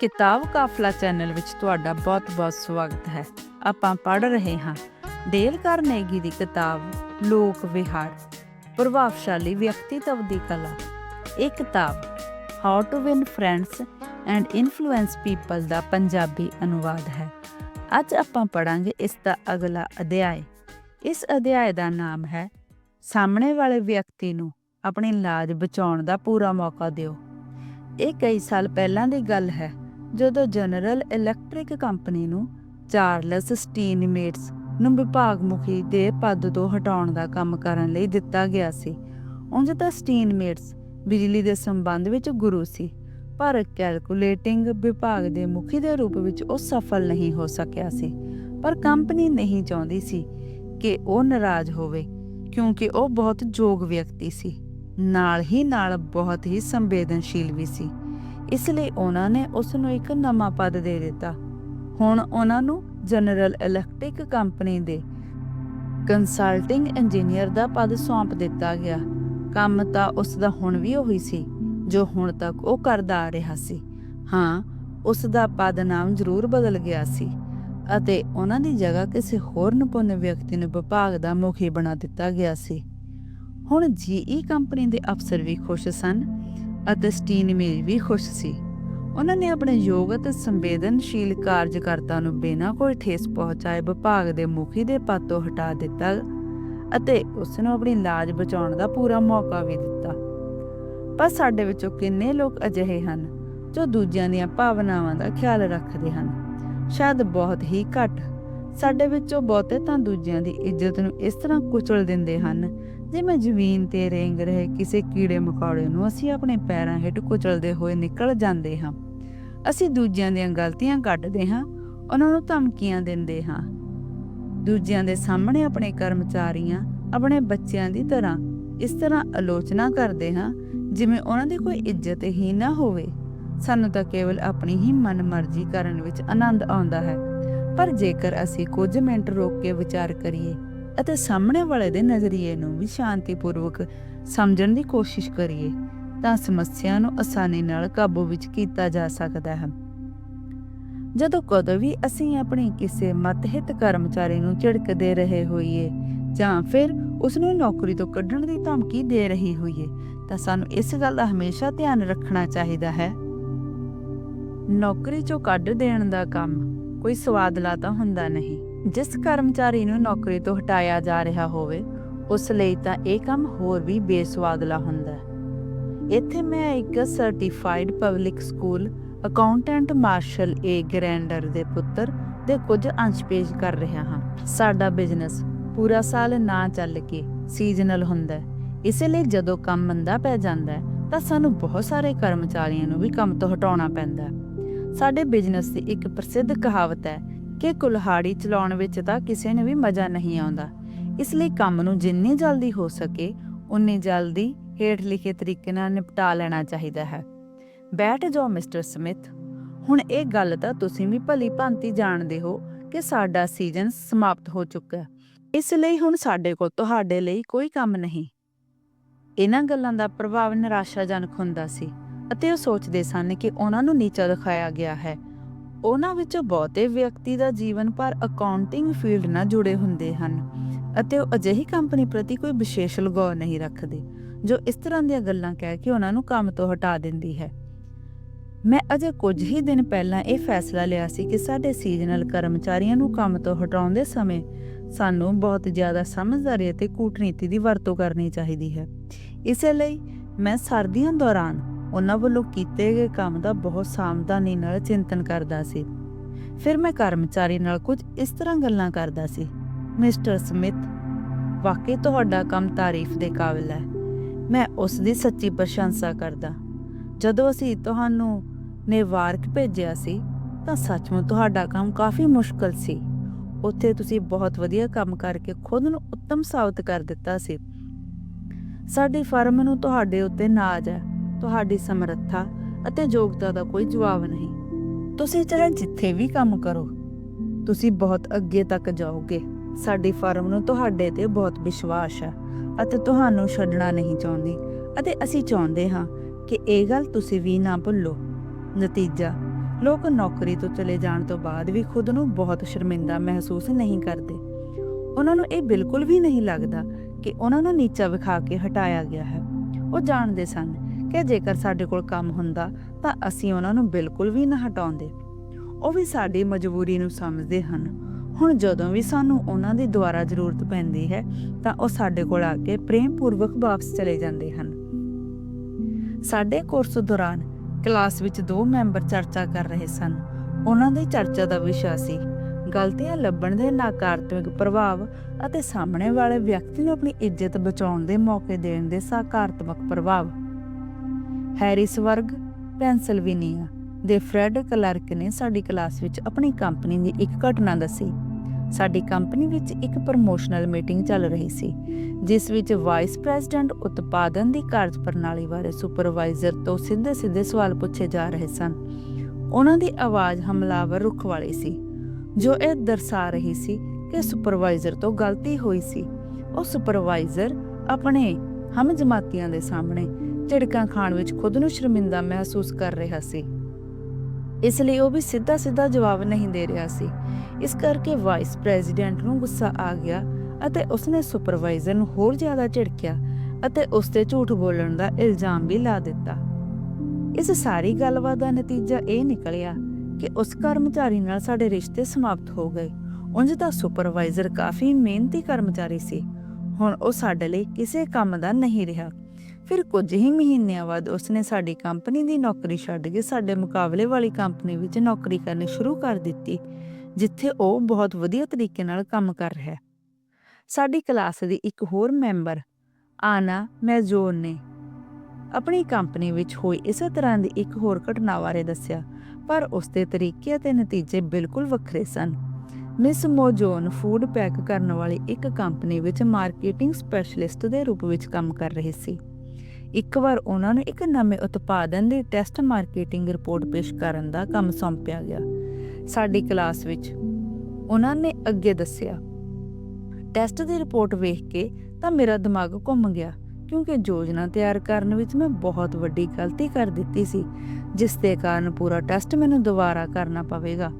ਕਿਤਾਬ ਕਾਫਲਾ ਚੈਨਲ ਵਿੱਚ ਤੁਹਾਡਾ ਬਹੁਤ-ਬਹੁਤ ਸਵਾਗਤ ਹੈ। ਆਪਾਂ ਪੜ੍ਹ ਰਹੇ ਹਾਂ ਡੇਲ ਕਾਰਨੇਗੀ ਦੀ ਕਿਤਾਬ ਲੋਕ ਵਿਹਾਰ, ਪ੍ਰਭਾਵਸ਼ਾਲੀ ਵਿਅਕਤੀਤਵ ਦੀ ਕਲਾ। ਇਹ ਕਿਤਾਬ how to win friends and influence people ਦਾ ਪੰਜਾਬੀ ਅਨੁਵਾਦ ਹੈ। ਅੱਜ ਆਪਾਂ ਪੜਾਂਗੇ ਇਸ ਦਾ ਅਗਲਾ ਅਧਿਆਇ। ਇਸ ਅਧਿਆਇ ਦਾ ਨਾਮ ਹੈ ਸਾਹਮਣੇ ਵਾਲੇ ਵਿਅਕਤੀ ਨੂੰ ਆਪਣੀ ਲਾਜ ਬਚਾਉਣ ਦਾ ਪੂਰਾ ਮੌਕਾ ਦਿਓ। ਇਹ ਕਈ ਸਾਲ ਪਹਿਲਾਂ ਦੀ ਗੱਲ ਹੈ। ਜਦੋਂ ਜਨਰਲ ਇਲੈਕਟ੍ਰਿਕ ਕੰਪਨੀ ਨੂੰ ਚਾਰਲਸ ਸਟੀਨਮੇਟਸ ਨੂੰ ਵਿਭਾਗ ਮੁਖੀ ਦੇ ਪਦ ਤੋਂ ਹਟਾਉਣ ਦਾ ਕੰਮ ਕਰਨ ਲਈ ਦਿੱਤਾ ਗਿਆ ਸੀ, ਉਂਝ ਤਾਂ ਸਟੀਨਮੇਟਸ ਬਿਜਲੀ ਦੇ ਸੰਬੰਧ ਵਿੱਚ ਗੁਰੂ ਸੀ, ਪਰ ਕੈਲਕੂਲੇਟਿੰਗ ਵਿਭਾਗ ਦੇ ਮੁਖੀ ਦੇ ਰੂਪ ਵਿੱਚ ਉਹ ਸਫਲ ਨਹੀਂ ਹੋ ਸਕਿਆ ਸੀ। ਪਰ ਕੰਪਨੀ ਨਹੀਂ ਚਾਹੁੰਦੀ ਸੀ ਕਿ ਉਹ ਨਾਰਾਜ਼ ਹੋਵੇ, ਕਿਉਂਕਿ ਉਹ ਬਹੁਤ ਯੋਗ ਵਿਅਕਤੀ ਸੀ। ਨਾਲ ਹੀ ਨਾਲ ਬਹੁਤ ਹੀ ਸੰਵੇਦਨਸ਼ੀਲ ਵੀ ਸੀ। ਇਸ ਲਈ ਉਹਨਾਂ ਨੇ ਉਸ ਨੂੰ ਇੱਕ ਨਵਾਂ ਪਦ ਦੇ ਦਿੱਤਾ। ਹੁਣ ਉਹਨਾਂ ਨੂੰ ਜਨਰਲ ਇਲੈਕਟ੍ਰਿਕ ਕੰਪਨੀ ਦੇ ਕੰਸਲਟਿੰਗ ਇੰਜੀਨੀਅਰ ਦਾ ਪਦ ਸੌਂਪ ਦਿੱਤਾ ਗਿਆ। ਕੰਮ ਤਾਂ ਉਸ ਦਾ ਹੁਣ ਵੀ ਉਹੀ ਸੀ, ਜੋ ਹੁਣ ਤੱਕ ਉਹ ਕਰਦਾ ਆ ਰਿਹਾ ਸੀ। ਹਾਂ ਉਸ ਦਾ ਪਦ ਨਾਮ ਜ਼ਰੂਰ ਬਦਲ ਗਿਆ ਸੀ ਅਤੇ ਉਹਨਾਂ ਦੀ ਜਗ੍ਹਾ ਕਿਸੇ ਹੋਰ ਨਿਪੁੰਨ ਵਿਅਕਤੀ ਨੂੰ ਵਿਭਾਗ ਦਾ ਮੁਖੀ ਬਣਾ ਦਿੱਤਾ ਗਿਆ ਸੀ। ਹੁਣ ਜੀਈ ਕੰਪਨੀ ਦੇ ਅਫਸਰ ਵੀ ਖੁਸ਼ ਸਨ। ਅਤੇ ਸਟੀਨਮੇਰ ਵੀ ਖੁਸ਼ ਸੀ। ਉਹਨਾਂ ਨੇ ਆਪਣੇ ਯੋਗ ਅਤੇ ਸੰਵੇਦਨਸ਼ੀਲ ਕਾਰਜਕਰਤਾ ਨੂੰ ਬਿਨਾਂ ਕੋਈ ਠੇਸ ਪਹੁੰਚਾਏ ਵਿਭਾਗ ਦੇ ਮੁਖੀ ਦੇ ਪਦ ਤੋਂ ਹਟਾ ਦਿੱਤਾ ਅਤੇ ਉਸ ਨੂੰ ਆਪਣੀ ਲਾਜ ਬਚਾਉਣ ਦਾ ਪੂਰਾ ਮੌਕਾ ਵੀ ਦਿੱਤਾ। ਪਰ ਸਾਡੇ ਵਿੱਚੋਂ ਕਿੰਨੇ ਲੋਕ ਅਜਿਹੇ ਹਨ ਜੋ ਦੂਜਿਆਂ ਦੀਆਂ ਭਾਵਨਾਵਾਂ ਦਾ ਖਿਆਲ ਰੱਖਦੇ ਹਨ। ਸ਼ਾਇਦ ਬਹੁਤ ਹੀ ਘੱਟ। ਸਾਡੇ ਵਿੱਚੋਂ ਬਹੁਤੇ ਤਾਂ ਦੂਜਿਆਂ ਦੀ ਇੱਜ਼ਤ ਨੂੰ ਇਸ ਤਰ੍ਹਾਂ ਕੁਚਲ ਦਿੰਦੇ ਹਨ ਜਿਵੇਂ ਜ਼ਮੀਨ ਤੇ ਰੇਂਗ ਰਹੇ ਕਿਸੇ ਕੀੜੇ ਮਕੌੜੇ ਨੂੰ ਅਸੀਂ ਆਪਣੇ ਪੈਰਾਂ ਹੇਠ ਕੁਚਲਦੇ ਹੋਏ ਨਿਕਲ ਜਾਂਦੇ ਹਾਂ। ਅਸੀਂ ਦੂਜਿਆਂ ਦੀਆਂ ਗਲਤੀਆਂ ਕੱਢਦੇ ਹਾਂ, ਉਹਨਾਂ ਨੂੰ ਧਮਕੀਆਂ ਦਿੰਦੇ ਹਾਂ। ਦੂਜਿਆਂ ਦੇ ਸਾਹਮਣੇ ਆਪਣੇ ਕਰਮਚਾਰੀਆਂ, ਆਪਣੇ ਬੱਚਿਆਂ ਦੀ ਤਰ੍ਹਾਂ ਇਸ ਤਰ੍ਹਾਂ ਆਲੋਚਨਾ ਕਰਦੇ ਹਾਂ, ਜਿਵੇਂ ਉਹਨਾਂ ਦੀ ਕੋਈ ਇੱਜ਼ਤ ਹੀ ਨਾ ਹੋਵੇ। ਸਾਨੂੰ ਤਾਂ ਕੇਵਲ ਆਪਣੀ ਹੀ ਮਨਮਰਜ਼ੀ ਕਰਨ ਵਿੱਚ ਆਨੰਦ ਆਉਂਦਾ ਹੈ। ਪਰ ਜੇਕਰ ਅਸੀਂ ਕੁਝ ਮਿੰਟ ਰੋਕ ਕੇ ਵਿਚਾਰ ਕਰੀਏ ਅਤੇ ਸਾਹਮਣੇ ਵਾਲੇ ਦੇ ਨਜ਼ਰੀਏ ਨੂੰ ਵੀ ਸ਼ਾਂਤੀਪੂਰਵਕ ਸਮਝਣ ਦੀ ਕੋਸ਼ਿਸ਼ ਕਰੀਏ, ਤਾਂ ਸਮੱਸਿਆ ਨੂੰ ਆਸਾਨੀ ਨਾਲ ਕਾਬੂ ਵਿੱਚ ਕੀਤਾ ਜਾ ਸਕਦਾ ਹੈ। ਜਦੋਂ ਕਦੋਂ ਵੀ ਅਸੀਂ ਆਪਣੀ ਕਿਸੇ ਮਤਹਿਤ ਕਰਮਚਾਰੀ ਨੂੰ ਝਿੜਕਦੇ ਰਹੇ ਹੋਈਏ, ਜਾਂ ਫਿਰ ਉਸ ਨੂੰ ਨੌਕਰੀ ਤੋਂ ਕੱਢਣ ਦੀ ਧਮਕੀ ਦੇ ਰਹੀ ਹੋਈਏ, ਤਾਂ ਸਾਨੂੰ ਇਸ ਗੱਲ ਦਾ ਹਮੇਸ਼ਾ ਧਿਆਨ ਰੱਖਣਾ ਚਾਹੀਦਾ ਹੈ। ਨੌਕਰੀ ਚੋਂ ਕੱਢ ਦੇਣ ਦਾ ਕੰਮ ਕੋਈ ਸਵਾਦਲਾ ਤਾਂ ਹੁੰਦਾ ਨਹੀਂ। ਜਿਸ ਕਰਮਚਾਰੀ ਨੂੰ ਨੌਕਰੀ ਤੋਂ ਹਟਾਇਆ ਜਾ ਰਿਹਾ ਹੋਵੇ, ਉਸ ਲਈ ਤਾਂ ਇਹ ਕੰਮ ਹੋਰ ਵੀ ਬੇਸਵਾਦਲਾ ਹੁੰਦਾ ਹੈ। ਇੱਥੇ ਮੈਂ ਇੱਕ certified public school accountant Marshall A Granger ਦੇ ਪੁੱਤਰ ਦੇ ਕੁਝ ਅੰਸ਼ ਪੇਸ਼ ਕਰ ਰਿਹਾ ਹਾਂ। ਸਾਡਾ ਬਿਜ਼ਨਸ ਪੂਰਾ ਸਾਲ ਨਾ ਚੱਲ ਕੇ ਸੀਜ਼ਨਲ ਹੁੰਦਾ ਹੈ। ਇਸੇ ਲਈ ਜਦੋਂ ਕੰਮ ਮੰਦਾ ਪੈ ਜਾਂਦਾ ਹੈ, ਤਾਂ ਸਾਨੂੰ ਬਹੁਤ ਸਾਰੇ ਕਰਮਚਾਰੀਆਂ ਨੂੰ ਵੀ ਕੰਮ ਤੋਂ ਹਟਾਉਣਾ ਪੈਂਦਾ ਹੈ। ਸਾਡੇ ਬਿਜ਼ਨਸ ਦੀ ਇੱਕ ਪ੍ਰਸਿੱਧ ਕਹਾਵਤ ਹੈ ਕਿ ਕੁਲਹਾੜੀ ਚਲਾਉਣ ਵਿੱਚ ਤਾਂ ਕਿਸੇ ਨੂੰ ਵੀ ਮਜ਼ਾ ਨਹੀਂ ਆਉਂਦਾ। ਇਸ ਲਈ ਕੰਮ ਨੂੰ ਜਿੰਨੀ ਜਲਦੀ ਹੋ ਸਕੇ, ਉਨੀ ਜਲਦੀ ਹੇਠ ਲਿਖੇ ਤਰੀਕੇ ਨਾਲ ਨਿਪਟਾ ਲੈਣਾ ਚਾਹੀਦਾ ਹੈ। ਬੈਠ ਜਾਓ, ਮਿਸਟਰ ਸਮਿਥ। ਹੁਣ ਇਹ ਗੱਲ ਤਾਂ ਤੁਸੀਂ ਵੀ ਭਲੀ ਭਾਂਤੀ ਜਾਣਦੇ ਹੋ ਕਿ ਸਾਡਾ ਸੀਜ਼ਨ ਸਮਾਪਤ ਹੋ ਚੁੱਕਾ ਹੈ। ਇਸ ਲਈ ਹੁਣ ਸਾਡੇ ਕੋਲ ਤੁਹਾਡੇ ਲਈ ਕੋਈ ਕੰਮ ਨਹੀਂ। ਇਹਨਾਂ ਗੱਲਾਂ ਦਾ ਪ੍ਰਭਾਵ ਨਿਰਾਸ਼ਾਜਨਕ ਹੁੰਦਾ ਸੀ ਅਤੇ ਉਹ ਸੋਚਦੇ ਸਨ ਕਿ ਉਹਨਾਂ ਨੂੰ ਨੀਚਾ ਦਿਖਾਇਆ ਗਿਆ ਹੈ। ਉਹਨਾਂ ਵਿੱਚੋਂ ਬਹੁਤੇ ਵਿਅਕਤੀ ਦਾ ਜੀਵਨ ਪਰ ਅਕਾਊਂਟਿੰਗ ਫੀਲਡ ਨਾਲ ਜੁੜੇ ਹੁੰਦੇ ਹਨ ਅਤੇ ਉਹ ਅਜਿਹੀ ਕੰਪਨੀ ਪ੍ਰਤੀ ਕੋਈ ਵਿਸ਼ੇਸ਼ ਲਗਾਅ ਨਹੀਂ ਰੱਖਦੇ, ਜੋ ਇਸ ਤਰ੍ਹਾਂ ਦੀਆਂ ਗੱਲਾਂ ਕਹਿ ਕੇ ਉਹਨਾਂ ਨੂੰ ਕੰਮ ਤੋਂ ਹਟਾ ਦਿੰਦੀ ਹੈ। ਮੈਂ ਅਜੇ ਕੁਝ ਹੀ ਦਿਨ ਪਹਿਲਾਂ ਇਹ ਫੈਸਲਾ ਲਿਆ ਸੀ ਕਿ ਸਾਡੇ ਸੀਜ਼ਨਲ ਕਰਮਚਾਰੀਆਂ ਨੂੰ ਕੰਮ ਤੋਂ ਹਟਾਉਣ ਦੇ ਸਮੇਂ ਸਾਨੂੰ ਬਹੁਤ ਜ਼ਿਆਦਾ ਸਮਝਦਾਰੀ ਅਤੇ ਕੂਟਨੀਤੀ ਦੀ ਵਰਤੋਂ ਕਰਨੀ ਚਾਹੀਦੀ ਹੈ। ਇਸੇ ਲਈ ਮੈਂ ਸਰਦੀਆਂ ਦੌਰਾਨ ਉਹਨਾਂ ਵੱਲੋਂ ਕੀਤੇ ਗਏ ਕੰਮ ਦਾ ਬਹੁਤ ਸਾਵਧਾਨੀ ਨਾਲ ਚਿੰਤਨ ਕਰਦਾ ਸੀ। ਫਿਰ ਮੈਂ ਕਰਮਚਾਰੀ ਨਾਲ ਕੁਝ ਇਸ ਤਰ੍ਹਾਂ ਗੱਲਾਂ ਕਰਦਾ ਸੀ। ਮਿਸਟਰ ਸਮਿਥ, ਵਾਕਈ ਤੁਹਾਡਾ ਕੰਮ ਤਾਰੀਫ ਦੇ ਕਾਬਿਲ ਹੈ। ਮੈਂ ਉਸ ਦੀ ਸੱਚੀ ਪ੍ਰਸ਼ੰਸਾ ਕਰਦਾ। ਜਦੋਂ ਅਸੀਂ ਤੁਹਾਨੂੰ ਨਿਵਾਰਕ ਭੇਜਿਆ ਸੀ, ਤਾਂ ਸੱਚਮੁੱਚ ਤੁਹਾਡਾ ਕੰਮ ਕਾਫੀ ਮੁਸ਼ਕਲ ਸੀ। ਉੱਥੇ ਤੁਸੀਂ ਬਹੁਤ ਵਧੀਆ ਕੰਮ ਕਰਕੇ ਖੁਦ ਨੂੰ ਉੱਤਮ ਸਾਬਤ ਕਰ ਦਿੱਤਾ ਸੀ। ਸਾਡੀ ਫਰਮ ਨੂੰ ਤੁਹਾਡੇ ਉੱਤੇ ਨਾਜ਼ ਹੈ। ਤੁਹਾਡੀ ਸਮਰੱਥਾ ਅਤੇ ਯੋਗਤਾ ਦਾ ਕੋਈ ਜਵਾਬ ਨਹੀਂ। ਤੁਸੀਂ ਚਾਹੇ ਜਿੱਥੇ ਵੀ ਕੰਮ ਕਰੋ, ਤੁਸੀਂ ਬਹੁਤ ਅੱਗੇ ਤੱਕ ਜਾਓਗੇ। ਸਾਡੀ ਫਰਮ ਨੂੰ ਤੁਹਾਡੇ ਤੇ ਬਹੁਤ ਵਿਸ਼ਵਾਸ ਹੈ ਅਤੇ ਤੁਹਾਨੂੰ ਛੱਡਣਾ ਨਹੀਂ ਚਾਹੁੰਦੀ। ਅਤੇ ਅਸੀਂ ਚਾਹੁੰਦੇ ਹਾਂ ਕਿ ਇਹ ਗੱਲ ਤੁਸੀਂ ਵੀ ਨਾ ਭੁੱਲੋ। ਨਤੀਜਾ, ਲੋਕ ਨੌਕਰੀ ਤੋਂ ਚਲੇ ਜਾਣ ਤੋਂ ਬਾਅਦ ਵੀ ਖੁਦ ਨੂੰ ਬਹੁਤ ਸ਼ਰਮਿੰਦਾ ਮਹਿਸੂਸ ਨਹੀਂ ਕਰਦੇ। ਉਹਨਾਂ ਨੂੰ ਇਹ ਬਿਲਕੁਲ ਵੀ ਨਹੀਂ ਲੱਗਦਾ ਕਿ ਉਹਨਾਂ ਨੂੰ ਨੀਚਾ ਵਿਖਾ ਕੇ ਹਟਾਇਆ ਗਿਆ ਹੈ। ਉਹ ਜਾਣਦੇ ਸਨ ਕਿ ਜੇਕਰ ਸਾਡੇ ਕੋਲ ਕੰਮ ਹੁੰਦਾ ਤਾਂ ਅਸੀਂ ਉਹਨਾਂ ਨੂੰ ਬਿਲਕੁਲ ਵੀ ਨਾ ਹਟਾਉਂਦੇ। ਉਹ ਵੀ ਸਾਡੀ ਮਜਬੂਰੀ ਨੂੰ ਸਮਝਦੇ ਹਨ। ਹੁਣ ਜਦੋਂ ਵੀ ਸਾਨੂੰ ਉਹਨਾਂ ਦੀ ਦੁਆਰਾ ਜ਼ਰੂਰਤ ਪੈਂਦੀ ਹੈ, ਤਾਂ ਉਹ ਸਾਡੇ ਕੋਲ ਆ ਕੇ ਪ੍ਰੇਮ ਪੂਰਵਕ ਵਾਪਸ ਚਲੇ ਜਾਂਦੇ ਹਨ। ਸਾਡੇ ਕੋਰਸ ਦੌਰਾਨ ਕਲਾਸ ਵਿੱਚ ਦੋ ਮੈਂਬਰ ਚਰਚਾ ਕਰ ਰਹੇ ਸਨ। ਉਹਨਾਂ ਦੀ ਚਰਚਾ ਦਾ ਵਿਸ਼ਾ ਸੀ, ਗਲਤੀਆਂ ਲੱਭਣ ਦੇ ਨਕਾਰਾਤਮਕ ਪ੍ਰਭਾਵ ਅਤੇ ਸਾਹਮਣੇ ਵਾਲੇ ਵਿਅਕਤੀ ਨੂੰ ਆਪਣੀ ਇੱਜ਼ਤ ਬਚਾਉਣ ਦੇ ਮੌਕੇ ਦੇਣ ਦੇ ਸਕਾਰਾਤਮਕ ਪ੍ਰਭਾਵ। ਹੈਰਿਸਬਰਗ ਪੈਂਸਿਲਵੇਨੀਆ ਦੇ ਫਰੈਡ ਕਲਰਕ ਨੇ ਸਾਡੀ ਕਲਾਸ ਵਿੱਚ ਆਪਣੀ ਕੰਪਨੀ ਦੀ ਇੱਕ ਘਟਨਾ ਦੱਸੀ। ਸਾਡੀ ਕੰਪਨੀ ਵਿੱਚ ਇੱਕ ਪ੍ਰਮੋਸ਼ਨਲ ਮੀਟਿੰਗ ਚੱਲ ਰਹੀ ਸੀ, ਜਿਸ ਵਿੱਚ ਵਾਈਸ ਪ੍ਰੈਜ਼ੀਡੈਂਟ ਉਤਪਾਦਨ ਦੀ ਕਾਰਜ ਬਾਰੇ ਸੁਪਰਵਾਈਜ਼ਰ ਤੋਂ ਸਿੱਧੇ-ਸਿੱਧੇ ਸਵਾਲ ਪੁੱਛੇ ਜਾ ਰਹੇ ਸਨ। ਉਹਨਾਂ ਦੀ ਆਵਾਜ਼ ਹਮਲਾਵਰ ਰੁੱਖ ਵਾਲੀ ਸੀ, ਜੋ ਇਹ ਦਰਸਾ ਰਹੀ ਸੀ ਕਿ ਸੁਪਰਵਾਈਜ਼ਰ ਤੋਂ ਗਲਤੀ ਹੋਈ ਸੀ। ਉਹ ਸੁਪਰਵਾਈਜ਼ਰ ਆਪਣੇ ਹਮ ਜਮਾਤੀਆਂ ਦੇ ਸਾਹਮਣੇ ਝਿੜਕਾਂ ਖਾਣ ਵਿੱਚ ਖੁਦ ਨੂੰ ਸ਼ਰਮਿੰਦਾ ਮਹਿਸੂਸ ਕਰ ਰਿਹਾ ਸੀ। ਇਸ ਲਈ ਉਹ ਵੀ ਸਿੱਧਾ ਸਿੱਧਾ ਜਵਾਬ ਨਹੀਂ ਦੇ ਰਿਹਾ ਸੀ। ਇਸ ਕਰਕੇ ਵਾਈਸ ਪ੍ਰੈਜ਼ੀਡੈਂਟ ਨੂੰ ਗੁੱਸਾ ਆ ਗਿਆ ਅਤੇ ਉਸਨੇ ਸੁਪਰਵਾਈਜ਼ਰ ਨੂੰ ਹੋਰ ਜ਼ਿਆਦਾ ਝਿੜਕਿਆ ਅਤੇ ਉਸ ਤੇ ਝੂਠ ਬੋਲਣ ਦਾ ਇਲਜ਼ਾਮ ਵੀ ਲਾ ਦਿੱਤਾ। ਇਸ ਸਾਰੀ ਗੱਲਬਾਤ ਦਾ ਨਤੀਜਾ ਇਹ ਨਿਕਲਿਆ ਕਿ ਉਸ ਕਰਮਚਾਰੀ ਨਾਲ ਸਾਡੇ ਰਿਸ਼ਤੇ ਸਮਾਪਤ ਹੋ ਗਏ। ਉਂਝ ਤਾਂ ਸੁਪਰਵਾਈਜ਼ਰ ਕਾਫੀ ਮਿਹਨਤੀ ਕਰਮਚਾਰੀ ਸੀ। ਹੁਣ ਉਹ ਸਾਡੇ ਲਈ ਕਿਸੇ ਕੰਮ ਦਾ ਨਹੀਂ ਰਿਹਾ। ਫਿਰ ਕੁਝ ਹੀ ਮਹੀਨਿਆਂ ਬਾਅਦ ਉਸਨੇ ਸਾਡੀ ਕੰਪਨੀ ਦੀ ਨੌਕਰੀ ਛੱਡ ਕੇ ਸਾਡੇ ਮੁਕਾਬਲੇ ਵਾਲੀ ਕੰਪਨੀ ਵਿੱਚ ਨੌਕਰੀ ਕਰਨੀ ਸ਼ੁਰੂ ਕਰ ਦਿੱਤੀ, ਜਿੱਥੇ ਉਹ ਬਹੁਤ ਵਧੀਆ ਤਰੀਕੇ ਨਾਲ ਕੰਮ ਕਰ ਰਿਹਾ ਹੈ। ਸਾਡੀ ਕਲਾਸ ਦੀ ਇੱਕ ਹੋਰ ਮੈਂਬਰ, ਆਨਾ ਮੈਜੋਰ ਨੇ ਆਪਣੀ ਕੰਪਨੀ ਵਿੱਚ ਹੋਈ ਇਸੇ ਤਰ੍ਹਾਂ ਦੀ ਇੱਕ ਹੋਰ ਘਟਨਾ ਬਾਰੇ ਦੱਸਿਆ, ਪਰ ਉਸ ਦੇ ਤਰੀਕੇ ਅਤੇ ਨਤੀਜੇ ਬਿਲਕੁਲ ਵੱਖਰੇ ਸਨ। ਮਿਸ ਮੋਜੋਨ ਫੂਡ ਪੈਕ ਕਰਨ ਵਾਲੀ ਇੱਕ ਕੰਪਨੀ ਵਿੱਚ ਮਾਰਕੀਟਿੰਗ ਸਪੈਸ਼ਲਿਸਟ ਦੇ ਰੂਪ ਵਿੱਚ ਕੰਮ ਕਰ ਰਹੀ ਸੀ। ਇੱਕ ਵਾਰ ਉਹਨਾਂ ਨੂੰ ਇੱਕ ਨਵੇਂ ਉਤਪਾਦਨ ਦੀ ਟੈਸਟ ਮਾਰਕੀਟਿੰਗ ਰਿਪੋਰਟ ਪੇਸ਼ ਕਰਨ ਦਾ ਕੰਮ ਸੌਂਪਿਆ ਗਿਆ। ਸਾਡੀ ਕਲਾਸ ਵਿੱਚ ਉਹਨਾਂ ਨੇ ਅੱਗੇ ਦੱਸਿਆ ਟੈਸਟ ਦੀ ਰਿਪੋਰਟ ਵੇਖ ਕੇ ਤਾਂ ਮੇਰਾ ਦਿਮਾਗ ਘੁੰਮ ਗਿਆ, ਕਿਉਂਕਿ ਯੋਜਨਾ ਤਿਆਰ ਕਰਨ ਵਿੱਚ ਮੈਂ ਬਹੁਤ ਵੱਡੀ ਗਲਤੀ ਕਰ ਦਿੱਤੀ ਸੀ, ਜਿਸ ਦੇ ਕਾਰਨ ਪੂਰਾ ਟੈਸਟ ਮੈਨੂੰ ਦੁਬਾਰਾ ਕਰਨਾ ਪਵੇਗਾ।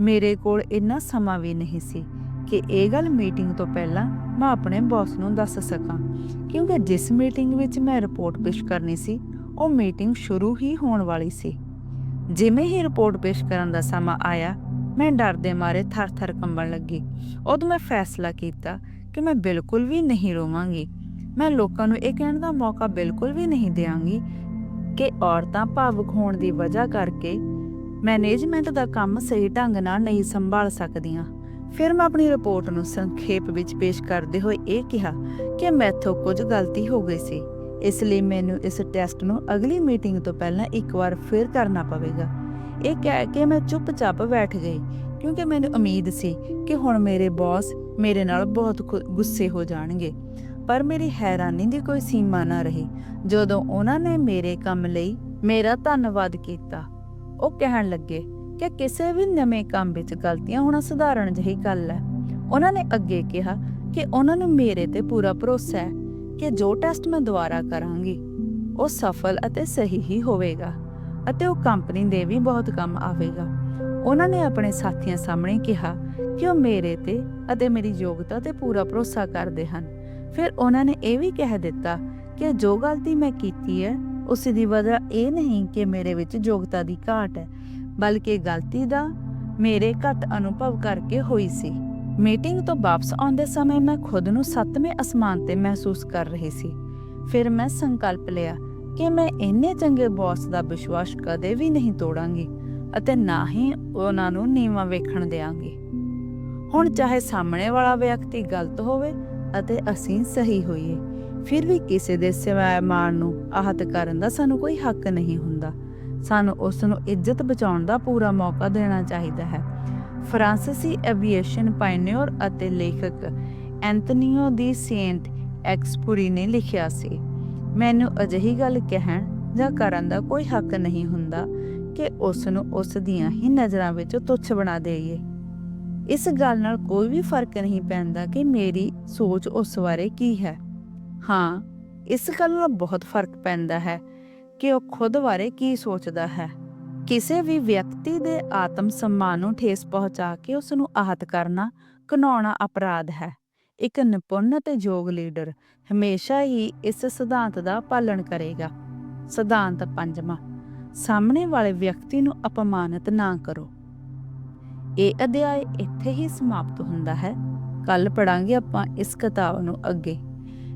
ਮੇਰੇ ਕੋਲ ਇੰਨਾ ਸਮਾਂ ਵੀ ਨਹੀਂ ਸੀ ਕਿ ਇਹ ਗੱਲ ਮੀਟਿੰਗ ਤੋਂ ਪਹਿਲਾਂ ਮੈਂ ਆਪਣੇ ਬੌਸ ਨੂੰ ਦੱਸ ਸਕਾਂ। ਕਿਉਂਕਿ ਜਿਸ ਮੀਟਿੰਗ ਵਿੱਚ ਮੈਂ ਰਿਪੋਰਟ ਪੇਸ਼ ਕਰਨੀ ਸੀ, ਉਹ ਮੀਟਿੰਗ ਸ਼ੁਰੂ ਹੀ ਹੋਣ ਵਾਲੀ ਸੀ। ਜਿਵੇਂ ਹੀ ਰਿਪੋਰਟ ਪੇਸ਼ ਕਰਨ ਦਾ ਸਮਾਂ ਆਇਆ, ਮੈਂ ਡਰ ਦੇ ਮਾਰੇ ਥਰ-ਥਰ ਕੰਬਣ ਲੱਗੀ। ਉਦੋਂ ਮੈਂ ਫੈਸਲਾ ਕੀਤਾ ਕਿ ਮੈਂ ਬਿਲਕੁਲ ਵੀ ਨਹੀਂ ਰੋਵਾਂਗੀ। ਮੈਂ ਲੋਕਾਂ ਨੂੰ ਇਹ ਕਹਿਣ ਦਾ ਮੌਕਾ ਬਿਲਕੁਲ ਵੀ ਨਹੀਂ ਦੇਵਾਂਗੀ ਕਿ ਔਰਤਾਂ ਭਾਵੁਕ ਹੋਣ ਦੀ ਵਜ੍ਹਾ ਕਰਕੇ ਮੈਨੇਜਮੈਂਟ ਦਾ ਕੰਮ ਸਹੀ ਢੰਗ ਨਾਲ ਨਹੀਂ ਸੰਭਾਲ ਸਕਦੀਆਂ। ਫਿਰ ਮੈਂ ਆਪਣੀ ਰਿਪੋਰਟ ਨੂੰ ਸੰਖੇਪ ਵਿੱਚ ਪੇਸ਼ ਕਰਦੇ ਹੋਏ ਇਹ ਕਿਹਾ ਕਿ ਮੈਥੋਂ ਕੁਝ ਗਲਤੀ ਹੋ ਗਈ ਸੀ। ਇਸ ਲਈ ਮੈਨੂੰ ਇਸ ਟੈਸਟ ਨੂੰ ਅਗਲੀ ਮੀਟਿੰਗ ਤੋਂ ਪਹਿਲਾਂ ਇੱਕ ਵਾਰ ਫਿਰ ਕਰਨਾ ਪਵੇਗਾ। ਇਹ ਕਹਿ ਕੇ ਮੈਂ ਚੁੱਪਚਾਪ ਬੈਠ ਗਈ, ਕਿਉਂਕਿ ਮੈਨੂੰ ਉਮੀਦ ਸੀ ਕਿ ਹੁਣ ਮੇਰੇ ਬੌਸ ਮੇਰੇ ਨਾਲ ਬਹੁਤ ਗੁੱਸੇ ਹੋ ਜਾਣਗੇ। ਪਰ ਮੇਰੀ ਹੈਰਾਨੀ ਦੀ ਕੋਈ ਸੀਮਾ ਨਾ ਰਹੀ। ਜਦੋਂ ਉਹਨਾਂ ਨੇ ਮੇਰੇ ਕੰਮ ਲਈ ਮੇਰਾ ਧੰਨਵਾਦ ਕੀਤਾ, ਉਹ ਕਹਿਣ ਲੱਗੇ ਕਿ ਕਿਸੇ ਵੀ ਨਵੇਂ ਕੰਮ ਵਿੱਚ ਗਲਤੀਆਂ ਹੋਣਾ ਸਧਾਰਨ ਜਿਹੀ ਗੱਲ ਹੈ। ਉਹਨਾਂ ਨੇ ਅੱਗੇ ਕਿਹਾ ਕਿ ਉਹਨਾਂ ਨੂੰ ਮੇਰੇ ਤੇ ਪੂਰਾ ਭਰੋਸਾ ਹੈ ਕਿ ਜੋ ਟੈਸਟ ਮੈਂ ਦੁਬਾਰਾ ਕਰਾਂਗੀ, ਉਹ ਸਫਲ ਅਤੇ ਸਹੀ ਹੀ ਹੋਵੇਗਾ ਅਤੇ ਉਹ ਕੰਪਨੀ ਦੇ ਵੀ ਬਹੁਤ ਕੰਮ ਆਵੇਗਾ। ਉਹਨਾਂ ਨੇ ਆਪਣੇ ਸਾਥੀਆਂ ਸਾਹਮਣੇ ਕਿਹਾ ਕਿ ਉਹ ਮੇਰੇ ਤੇ ਅਤੇ ਮੇਰੀ ਯੋਗਤਾ ਤੇ ਪੂਰਾ ਭਰੋਸਾ ਕਰਦੇ ਹਨ। ਫਿਰ ਉਹਨਾਂ ਨੇ ਇਹ ਵੀ ਕਹਿ ਦਿੱਤਾ ਕਿ ਜੋ ਗਲਤੀ ਮੈਂ ਕੀਤੀ ਹੈ, ਉਸ ਦੀ ਵਜ੍ਹਾ ਇਹ ਨਹੀਂ ਕਿ ਮੇਰੇ ਵਿੱਚ ਯੋਗਤਾ ਦੀ ਘਾਟ ਹੈ ਬਲਕਿ ਗਲਤੀ ਦਾ ਮੇਰੇ ਘੱਟ ਅਨੁਭਵ ਕਰਕੇ ਹੋਈ ਸੀ। ਮੀਟਿੰਗ ਤੋਂ ਵਾਪਸ ਆਉਂਦੇ ਸਮੇਂ ਮੈਂ ਖੁਦ ਨੂੰ ਸੱਤਵੇਂ ਅਸਮਾਨ ਤੇ ਮਹਿਸੂਸ ਕਰ ਰਹੀ ਸੀ। ਫਿਰ ਮੈਂ ਸੰਕਲਪ ਲਿਆ ਕਿ ਮੈਂ ਇੰਨੇ ਚੰਗੇ ਬੌਸ ਦਾ ਵਿਸ਼ਵਾਸ ਕਦੇ ਵੀ ਨਹੀਂ ਤੋੜਾਂਗੀ ਅਤੇ ਨਾ ਹੀ ਉਹਨਾਂ ਨੂੰ ਨੀਵਾਂ ਵੇਖਣ ਦੇਵਾਂਗੀ ਹੁਣ ਚਾਹੇ ਸਾਹਮਣੇ ਵਾਲਾ ਵਿਅਕਤੀ ਗਲਤ ਹੋਵੇ ਅਤੇ ਅਸੀਂ ਸਹੀ ਹੋਈਏ, ਫਿਰ ਵੀ ਕਿਸੇ ਦੇ ਸਵੈਮਾਨ ਨੂੰ ਆਹਤ ਕਰਨ ਦਾ ਸਾਨੂੰ ਕੋਈ ਹੱਕ ਨਹੀਂ ਹੁੰਦਾ। ਸਾਨੂੰ ਉਸ ਨੂੰ ਇੱਜ਼ਤ ਬਚਾਉਣ ਦਾ ਪੂਰਾ ਮੌਕਾ ਦੇਣਾ ਚਾਹੀਦਾ ਹੈ। ਫਰਾਂਸੀਸੀ ਐਵੀਏਸ਼ਨ ਪਾਇਨੀਅਰ ਅਤੇ ਲੇਖਕ ਐਂਟੋਨੀਓ ਦੀ ਸੇਂਟ ਐਕਸਪੂਰੀ ਨੇ ਲਿਖਿਆ ਸੀ, ਮੈਨੂੰ ਅਜਿਹੀ ਗੱਲ ਕਹਿਣ ਜਾਂ ਕਰਨ ਦਾ ਕੋਈ ਹੱਕ ਨਹੀਂ ਹੁੰਦਾ ਕਿ ਉਸ ਨੂੰ ਉਸ ਦੀਆਂ ਹੀ ਨਜ਼ਰਾਂ ਵਿੱਚ ਤੁੱਛ ਬਣਾ ਦੇਈਏ। ਇਸ ਗੱਲ ਨਾਲ ਕੋਈ ਵੀ ਫ਼ਰਕ ਨਹੀਂ ਪੈਂਦਾ ਕਿ ਮੇਰੀ ਸੋਚ ਉਸ ਬਾਰੇ ਕੀ ਹੈ। ਹਾਂ, ਇਸ ਗੱਲ ਨਾਲ ਬਹੁਤ ਫ਼ਰਕ ਪੈਂਦਾ ਹੈ ਕਿ ਉਹ ਖੁਦ ਬਾਰੇ ਕੀ ਸੋਚਦਾ ਹੈ। ਕਿਸੇ ਵੀ ਵਿਅਕਤੀ ਦੇ ਆਤਮ ਸਨਮਾਨ ਨੂੰ ਠੇਸ ਪਹੁੰਚਾ ਕੇ ਉਸ ਨੂੰ ਆਹਤ ਕਰਨਾ ਘਿਨਾਉਣਾ ਅਪਰਾਧ ਹੈ। ਇੱਕ ਨਿਪੁੰਨ ਅਤੇ ਯੋਗ ਲੀਡਰ ਹਮੇਸ਼ਾ ਹੀ ਇਸ ਸਿਧਾਂਤ ਦਾ ਪਾਲਣ ਕਰੇਗਾ। ਸਿਧਾਂਤ ਪੰਜਵਾਂ, ਸਾਹਮਣੇ ਵਾਲੇ ਵਿਅਕਤੀ ਨੂੰ ਅਪਮਾਨਿਤ ਨਾ ਕਰੋ। ਇਹ ਅਧਿਆਇ ਇੱਥੇ ਹੀ ਸਮਾਪਤ ਹੁੰਦਾ ਹੈ। ਕੱਲ ਪੜਾਂਗੇ ਆਪਾਂ ਇਸ ਕਿਤਾਬ ਨੂੰ ਅੱਗੇ।